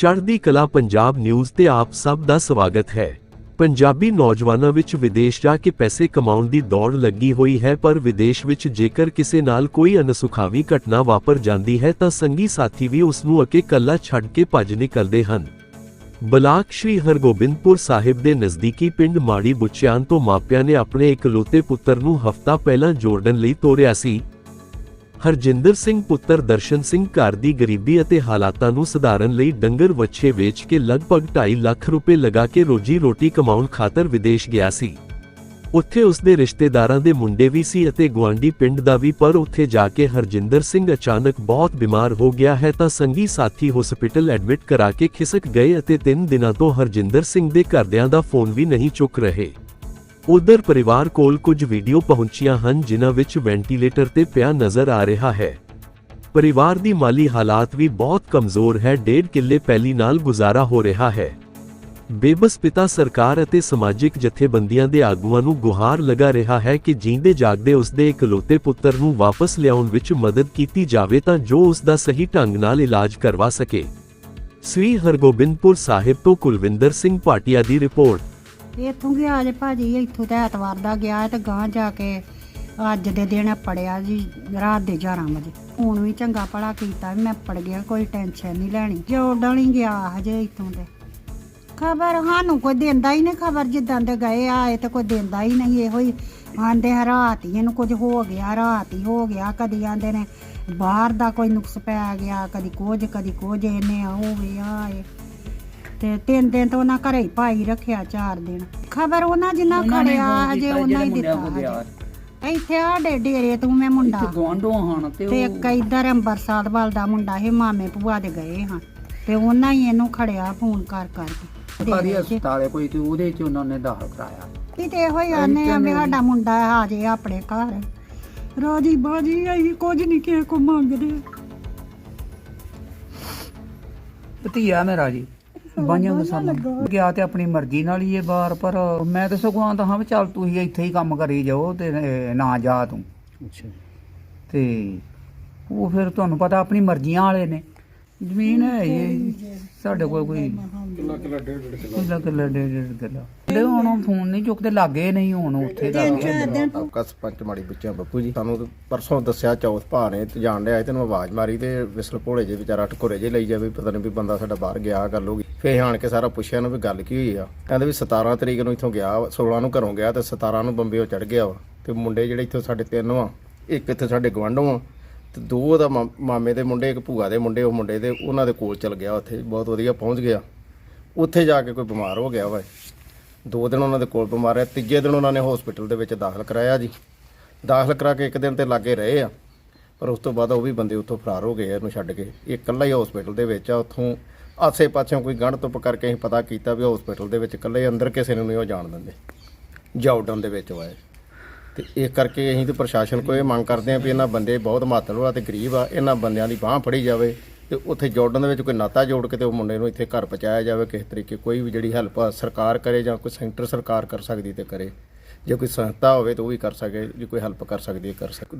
ਚੜ੍ਹਦੀ ਕਲਾ ਪੰਜਾਬ ਨਿਊਜ਼ ਤੇ ਆਪ ਸਭ ਦਾ ਸਵਾਗਤ ਹੈ। ਪੰਜਾਬੀ ਨੌਜਵਾਨਾਂ ਵਿੱਚ ਵਿਦੇਸ਼ ਜਾ ਕੇ ਪੈਸੇ ਕਮਾਉਣ ਦੀ ਦੌੜ ਲੱਗੀ ਹੋਈ ਹੈ, ਪਰ ਵਿਦੇਸ਼ ਵਿੱਚ ਜੇਕਰ ਕਿਸੇ ਨਾਲ ਕੋਈ ਅਨਸੁਖਾਵੀ ਘਟਨਾ ਵਾਪਰ ਜਾਂਦੀ ਹੈ, ਤਾਂ ਸੰਗੀ ਸਾਥੀ ਵੀ ਉਸ ਨੂੰ ਅਕੇ ਕੱਲਾ ਛੱਡ ਕੇ ਭੱਜ ਨਿਕਲਦੇ ਹਨ। ਬਲਾਕ ਸ਼੍ਰੀ ਹਰਗੋਬਿੰਦਪੁਰ ਸਾਹਿਬ ਦੇ ਨਜ਼ਦੀਕੀ ਪਿੰਡ ਮਾੜੀ ਬੁੱਚਿਆਨ ਤੋਂ ਮਾਪਿਆਂ ਨੇ ਆਪਣੇ ਇਕਲੌਤੇ ਪੁੱਤਰ ਨੂੰ ਹਫ਼ਤਾ ਪਹਿਲਾਂ ਜੋਰਡਨ ਲਈ ਤੋਰਿਆ ਸੀ। ਹਰਜਿੰਦਰ ਸਿੰਘ ਪੁੱਤਰ ਦਰਸ਼ਨ ਸਿੰਘ ਘਰ ਦੀ ਗਰੀਬੀ ਅਤੇ ਹਾਲਾਤਾਂ ਨੂੰ ਸੁਧਾਰਨ ਲਈ ਡੰਗਰ ਵੱਛੇ ਵੇਚ ਕੇ ਲਗਭਗ 2.5 ਲੱਖ ਰੁਪਏ ਲਗਾ ਕੇ ਰੋਜੀ ਰੋਟੀ ਕਮਾਉਣ ਖਾਤਰ ਵਿਦੇਸ਼ ਗਿਆ ਸੀ। ਉੱਥੇ ਉਸਦੇ ਰਿਸ਼ਤੇਦਾਰਾਂ ਦੇ ਮੁੰਡੇ ਵੀ ਸੀ ਅਤੇ ਗੁਆਂਢੀ ਪਿੰਡ ਦਾ ਵੀ, ਪਰ ਉੱਥੇ ਜਾ ਕੇ ਹਰਜਿੰਦਰ ਸਿੰਘ ਅਚਾਨਕ ਬਹੁਤ ਬਿਮਾਰ ਹੋ ਗਿਆ ਹੈ ਤਾਂ ਸੰਗੀ ਸਾਥੀ ਹਸਪੀਟਲ ਐਡਮਿਟ ਕਰਾ ਕੇ ਖਿਸਕ ਗਏ ਅਤੇ 3 ਦਿਨਾਂ ਤੋਂ ਹਰਜਿੰਦਰ ਸਿੰਘ ਦੇ ਘਰਦਿਆਂ ਦਾ ਫੋਨ ਵੀ ਨਹੀਂ ਚੁੱਕ ਰਹੇ। ਉਧਰ ਪਰਿਵਾਰ ਕੋਲ ਕੁਝ ਵੀਡੀਓ ਪਹੁੰਚੀਆਂ ਹਨ, ਜਿਨ੍ਹਾਂ ਵਿੱਚ ਵੈਂਟੀਲੇਟਰ ਤੇ ਪਿਆ ਨਜ਼ਰ ਆ ਰਿਹਾ ਹੈ। ਪਰਿਵਾਰ ਦੀ ਮਾਲੀ ਹਾਲਾਤ ਵੀ ਬਹੁਤ ਕਮਜ਼ੋਰ ਹੈ, ਡੇਢ ਕਿੱਲੇ ਪੈਲੀ ਨਾਲ ਗੁਜ਼ਾਰਾ ਹੋ ਰਿਹਾ ਹੈ। ਬੇਬਸ ਪਿਤਾ ਸਰਕਾਰ ਅਤੇ ਸਮਾਜਿਕ ਜਥੇਬੰਦੀਆਂ ਦੇ ਆਗੂਆਂ ਨੂੰ ਗੁਹਾਰ ਲਗਾ ਰਿਹਾ ਹੈ ਕਿ ਜੀਂਦੇ ਜਾਗਦੇ ਉਸ ਦੇ ਇਕਲੌਤੇ ਪੁੱਤਰ ਨੂੰ ਵਾਪਸ ਲਿਆਉਣ ਵਿੱਚ ਮਦਦ ਕੀਤੀ ਜਾਵੇ ਤਾਂ ਜੋ ਉਸ ਦਾ ਸਹੀ ਢੰਗ ਨਾਲ ਇਲਾਜ ਕਰਵਾ ਸਕੇ। ਸ੍ਰੀ ਹਰਗੋਬਿੰਦਪੁਰ ਸਾਹਿਬ ਤੋਂ ਕੁਲਵਿੰਦਰ ਸਿੰਘ ਭਾਟੀਆ ਦੀ ਰਿਪੋਰਟ। ਇੱਥੋਂ ਗਿਆ ਜੇ ਭਾਜੀ, ਇੱਥੋਂ ਤੇ ਐਤਵਾਰ ਦਾ ਗਿਆ ਤੇ ਗਾਂ ਜਾ ਕੇ ਅੱਜ ਦੇ ਦਿਨ ਪੜਿਆ ਜੀ, ਰਾਤ ਦੇ 11 ਵਜੇ। ਹੁਣ ਵੀ ਚੰਗਾ ਭਲਾ ਕੀਤਾ ਵੀ ਮੈਂ ਪੜ ਗਿਆ, ਕੋਈ ਟੈਨਸ਼ਨ ਨਹੀਂ ਲੈਣੀ। ਜੋੜਨ ਹੀ ਗਿਆ ਹਜੇ ਇੱਥੋਂ ਤੇ। ਖਬਰ ਸਾਨੂੰ ਕੋਈ ਦਿੰਦਾ ਹੀ ਨਹੀਂ ਖਬਰ, ਜਿੱਦਾਂ ਦੇ ਗਏ ਆਏ ਤੇ ਕੋਈ ਦਿੰਦਾ ਹੀ ਨਹੀਂ, ਇਹੋ ਹੀ ਆਂਦੇ ਆ, ਰਾਤ ਹੀ ਇਹਨੂੰ ਕੁਝ ਹੋ ਗਿਆ, ਰਾਤ ਹੀ ਹੋ ਗਿਆ, ਕਦੀ ਆਂਦੇ ਨੇ ਬਾਹਰ ਦਾ ਕੋਈ ਨੁਕਸ ਪੈ ਗਿਆ, ਕਦੀ ਕੁਝ ਕਦੀ ਕੁਝ, ਇਹਨੇ ਆ ਗਿਆ ਆਏ ਤੇ ਤਿੰਨ ਦਿਨ ਤੋਂ ਉਹਨਾਂ ਘਰੇ ਹੀ ਪਾਈ ਰੱਖਿਆ ਚਾਰ ਦਿਨ। ਖਬਰ ਉਹਨਾਂ ਜਿੰਨਾ ਉਹਨਾਂ ਨੇ ਖੜਿਆ ਫੋਨ ਹਜੇ ਕੀਤਾ ਉਹਨਾਂ ਹੀ ਜਿਹੜੇ ਦਿੱਤਾ ਮੁੰਡਿਆਂ ਕੋਲ ਹਜੇ। ਇੱਥੇ ਸਾਡੇ ਡੇਰੇ ਤੋਂ ਮੈਂ ਮੁੰਡਾ। ਤੇ ਗਵਾਂਢੋਂ ਹਨ ਤੇ ਤੇ ਉਹ ਇੱਕ ਇੱਧਰ ਅੰਬਰਸਰ ਵੱਲ ਦਾ ਮੁੰਡਾ ਇਹ ਮਾਮੇ ਭੂਆ ਦੇ ਗਏ ਹਾਂ। ਤੇ ਉਹਨਾਂ ਹੀ ਇਹਨੂੰ ਖੜਿਆ ਫੋਨ ਕਰ ਕਰਕੇ। ਸਰਕਾਰੀ ਡੇਰੇ 'ਚ। ਹਸਪਤਾਲ ਹੈ ਕੋਈ ਤੇ ਉਹਦੇ ਚ ਉਹਨਾਂ ਨੇ ਦਾਖਲ ਕਰਾਇਆ। ਕਿਤੇ ਇਹੋ ਹੀ ਆਨੇ ਆ ਵੀ ਸਾਡਾ ਮੁੰਡਾ ਆ ਜੇ ਆਪਣੇ ਘਰ। ਰਾਜੀ ਬਾਜੀ ਅਸੀਂ ਕੁਝ ਨਹੀਂ ਕਿਸੇ ਕੋ ਮੰਗਦੇ। ਭਤੀਆ ਮੇਰਾ ਜੀ ਬਾਈਆਂ ਨੂੰ ਸਾਨੂੰ ਗਿਆ ਤੇ ਆਪਣੀ ਮਰਜ਼ੀ ਨਾਲ ਹੀ ਇਹ ਬਾਹਰ ਪਰ ਮੈਂ ਤਾਂ ਸਗੋਂ ਆਂਦਾ ਹਾਂ ਵੀ ਚੱਲ ਤੁਸੀਂ ਇੱਥੇ ਹੀ ਕੰਮ ਕਰੀ ਜਾਓ ਤੇ ਨਾ ਜਾ ਤੂੰ। ਅੱਛਾ। ਤੇ ਉਹ ਫਿਰ ਤੁਹਾਨੂੰ ਪਤਾ ਆਪਣੀ ਮਰਜ਼ੀਆਂ ਵਾਲੇ ਨੇ। ਜ਼ਮੀਨ ਹੈ ਇਹ। ਸਾਡੇ ਕੋਲ ਕੋਈ ਕਿੱਲਾ। ਕਿੱਲਾ। ਡੇਢ ਡੇਢ ਕਿੱਲਾ। ਦੇ ਹੁਣ ਫੋਨ ਨਹੀਂ ਚੁੱਕਦੇ ਲੱਗੇ ਨਹੀਂ ਹੁਣ ਉੱਥੇ ਦਾ ਆਪਕਾ ਸਰਪੰਚ ਮਾੜੀ ਬੱਚਾ ਬੱਪੂ ਜੀ। ਸਾਨੂੰ ਪਰਸੋਂ ਦੱਸਿਆ ਚੌਥ ਭਾ ਨੇ ਤੇ ਜਾਣ ਸੀ, ਤੈਨੂੰ ਆਵਾਜ਼ ਮਾਰੀ ਤੇ ਵਿਸਲ ਭੋਲੇ ਜੇ ਵਿਚਾਰਾ ਟਕੋਰੇ ਜੇ ਲਈ ਜਾਵੇ ਪਤਾ ਨਹੀਂ ਵੀ ਬੰਦਾ ਸਾਡਾ ਬਾਹਰ ਗਿਆ ਹੋ ਗਈ। ਫੇਰ ਆਣ ਕੇ ਸਾਰਾ ਪੁੱਛਿਆ ਨੂੰ ਵੀ ਗੱਲ ਕੀ ਹੋਈ ਆ। ਕਹਿੰਦੇ ਵੀ 17 ਤਰੀਕ ਨੂੰ ਇੱਥੋਂ ਗਿਆ ਵਾ, 16 ਨੂੰ ਘਰੋਂ ਗਿਆ ਤੇ 17 ਨੂੰ ਬੰਬੇੋਂ ਚੜ ਗਿਆ ਵਾ। ਤੇ ਮੁੰਡੇ ਜਿਹੜੇ ਇੱਥੋਂ ਸਾਡੇ ਤਿੰਨ ਵਾ ਇੱਕ ਇੱਥੇ ਸਾਡੇ ਗਵਾਂਢੋਂ ਆ। ਤੇ ਦੋ ਉਹਦਾ ਮਾ- ਮਾਮੇ ਦੇ ਮੁੰਡੇ, ਇੱਕ ਭੂਆ ਦੇ ਮੁੰਡੇ, ਉਹ ਮੁੰਡੇ ਦੇ, ਉਹਨਾਂ ਦੇ ਕੋਲ ਚਲ ਗਿਆ ਉੱਥੇ, ਬਹੁਤ ਵਧੀਆ ਪਹੁੰਚ ਗਿਆ। ਉੱਥੇ ਜਾ ਕੇ ਕੋਈ ਬਿਮਾਰ ਹੋ ਗਿਆ ਵਾ। ਦੋ ਦਿਨ ਉਹਨਾਂ ਦੇ ਕੋਲ ਬਿਮਾਰ ਰਿਹਾ, ਤੀਜੇ ਦਿਨ ਉਹਨਾਂ ਨੇ ਹਸਪੀਟਲ ਦੇ ਵਿੱਚ ਦਾਖਲ ਕਰਾਇਆ ਜੀ। ਦਾਖਲ ਕਰਾ ਕੇ ਇੱਕ ਦਿਨ ਤੇ ਲਾਗੇ ਰਹੇ ਆ, ਪਰ ਉਸ ਤੋਂ ਬਾਅਦ ਉਹ ਵੀ ਬੰਦੇ ਉੱਥੋਂ ਫਰਾਰ ਹੋ ਗਏ ਆ ਇਹਨੂੰ ਛੱਡ ਕੇ। ਇਹ ਇਕੱਲਾ ਹੀ ਹਸਪੀਟਲ ਦੇ ਵਿੱਚ ਆ, ਉੱਥੋਂ ਆਸੇ ਪਾਸਿਓਂ ਕੋਈ ਗੰਢ ਧੁੱਪ ਕਰਕੇ ਅਸੀਂ ਪਤਾ ਕੀਤਾ ਵੀ ਹਸਪੀਟਲ ਦੇ ਵਿੱਚ ਇਕੱਲੇ ਅੰਦਰ ਕਿਸੇ ਨੂੰ ਨਹੀਂ ਉਹ ਜਾਣ ਦਿੰਦੇ। ਜਾਉਡਨ ਦੇ ਵਿੱਚ ਵਾਏ ਤੇ ਇਸ ਕਰਕੇ ਅਸੀਂ ਤੇ ਪ੍ਰਸ਼ਾਸਨ ਕੋਲ ਇਹ ਮੰਗ ਕਰਦੇ ਹਾਂ ਵੀ ਇਹਨਾਂ ਬੰਦੇ ਬਹੁਤ ਮਾਤੜ ਆ ਤੇ ਗਰੀਬ ਆ, ਇਹਨਾਂ ਬੰਦਿਆਂ ਦੀ ਬਾਹ ਫੜੀ ਜਾਵੇ ਤੇ ਉੱਥੇ ਜੋੜਨ ਦੇ ਵਿੱਚ ਕੋਈ ਨਾਤਾ ਜੋੜ ਕੇ ਤੇ ਉਹ ਮੁੰਡੇ ਨੂੰ ਇੱਥੇ ਘਰ ਪਹੁੰਚਾਇਆ ਜਾਵੇ, ਕਿਸੇ ਤਰੀਕੇ ਕੋਈ ਵੀ ਜਿਹੜੀ ਹੈਲਪ ਸਰਕਾਰ ਕਰੇ ਜਾਂ ਕੋਈ ਸੈਂਟਰ ਸਰਕਾਰ ਕਰ ਸਕਦੀ ਤੇ ਕਰੇ। ਜੇ ਕੋਈ ਸੰਸਥਾ ਹੋਵੇ ਤਾਂ ਉਹ ਵੀ ਕਰ ਸਕੇ, ਜੇ ਕੋਈ ਹੈਲਪ ਕਰ ਸਕਦੀ ਹੈ, ਕਰ ਸਕੇ।